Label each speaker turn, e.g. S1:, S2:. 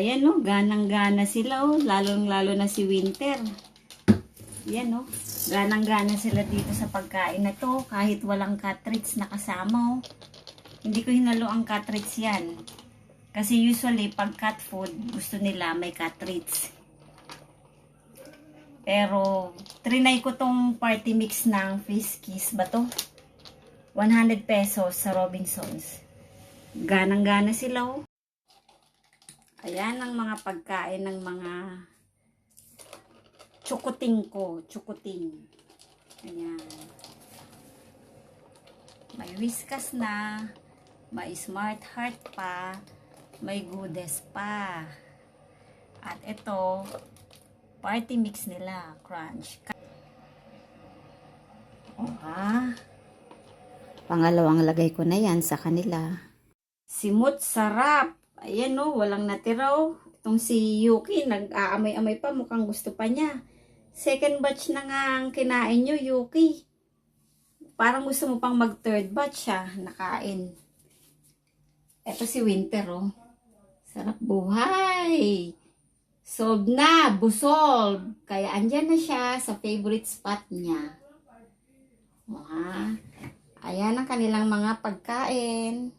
S1: Ayan no, ganang-gana sila oh, lalong-lalo na si Winter. Yan no, ganang-gana sila dito sa pagkain na to kahit walang cartridge na kasama oh. Hindi ko hinalo ang cartridge yan. Kasi usually pag cat food, gusto nila may cartridge. Pero, trinay ko tong party mix ng fish kiss ba to? 100 pesos sa Robinsons. Ganang-gana sila oh. Ayan ang mga pagkain ng mga chukuting ko. Chukuting. Ayan. May whiskas na. May smart heart pa. May goodness pa. At ito, party mix nila. Crunch. O ha? Pangalawang lagay ko na yan sa kanila. Simut sarap. Ayan no, walang natira oh. Itong si Yuki, nag-aamay-amay pa, mukhang gusto pa niya. Second batch na nga ang kinain nyo, Yuki. Parang gusto mo pang mag third batch siya, nakain. Ito si Winter oh. Sarap buhay. Solved na, busolve. Kaya andyan na siya sa favorite spot niya. Wow. Ayan ang kanilang mga pagkain.